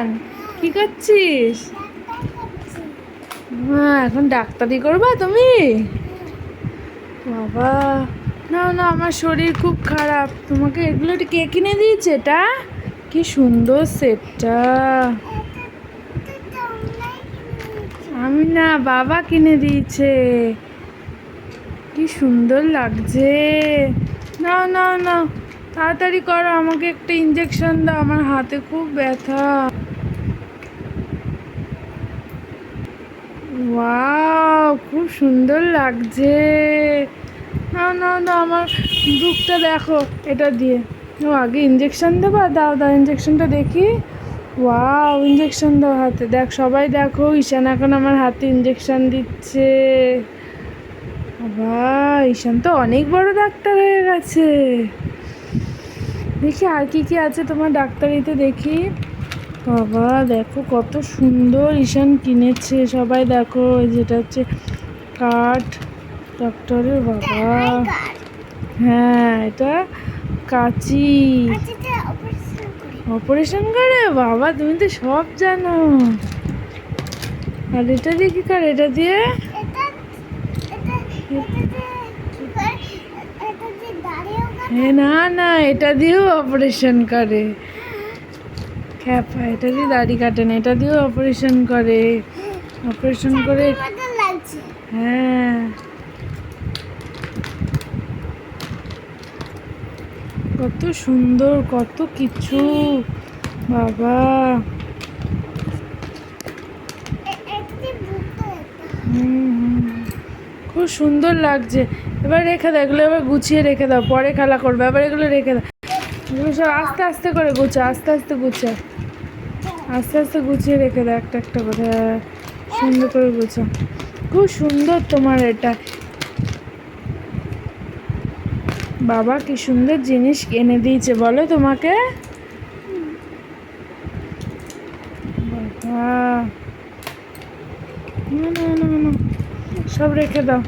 ঈশান কি করছিস? হ্যাঁ এখন ডাক্তারি করবা তুমি? বাবা, না না, আমার শরীর খুব খারাপ। তোমাকে এগুলো কে কিনে দিয়েছে এটা? কি সুন্দর সেটটা। আমি না, বাবা কিনে দিয়েছে। কি সুন্দর লাগছে। না না না তাড়াতাড়ি করো, আমাকে একটা ইঞ্জেকশন দাও, আমার হাতে খুব ব্যথা। খুব সুন্দর লাগছে। না না না, আমার বুকটা দেখো, এটা দিয়ে। ও, আগে ইঞ্জেকশন দেবা? দাও দাও ইঞ্জেকশনটা দেখি। ওয়াও ইঞ্জেকশন দাও হাতে। দেখ, সবাই দেখো, ঈশান এখন আমার হাতে ইঞ্জেকশন দিচ্ছে। বাবা, ঈশান তো অনেক বড় ডাক্তার হয়ে গেছে। দেখি আর কি কি আছে তোমার ডাক্তারিতে দেখি। বাবা, দেখো কত সুন্দর ঈশান কিনেছে। সবাই দেখো যেটা হচ্ছে কাঠ ডক্টরের বাবা। হ্যাঁ এটা কাঁচি। অপারেশন করে? বাবা, তুমি তো সব জানো। আর এটা দিয়ে কি করে? এটা দিয়ে না না এটা দিয়েও অপারেশন করে। খ্যাপা এটা দিয়ে দাড়ি কাটে না এটা দিয়েও অপারেশন করে। অপারেশন করে হ্যাঁ। কত সুন্দর কত কিছু। বাবা। খুব সুন্দর লাগছে। এবার রেখে দাও এগুলো এবার গুছিয়ে রেখে দাও পরে খেলা করবে এবার এগুলো রেখে দাও। এগুলো সব আস্তে আস্তে করে গুছা আস্তে আস্তে গুছা আস্তে আস্তে গুছিয়ে রেখে দাও একটা একটা করে হ্যাঁ, সুন্দর করে গুছা খুব সুন্দর তোমার এটা। বাবা কি সুন্দর জিনিস এনে দিয়েছে বলো তোমাকে। বাবা। না না না না। সব রেখে দাও।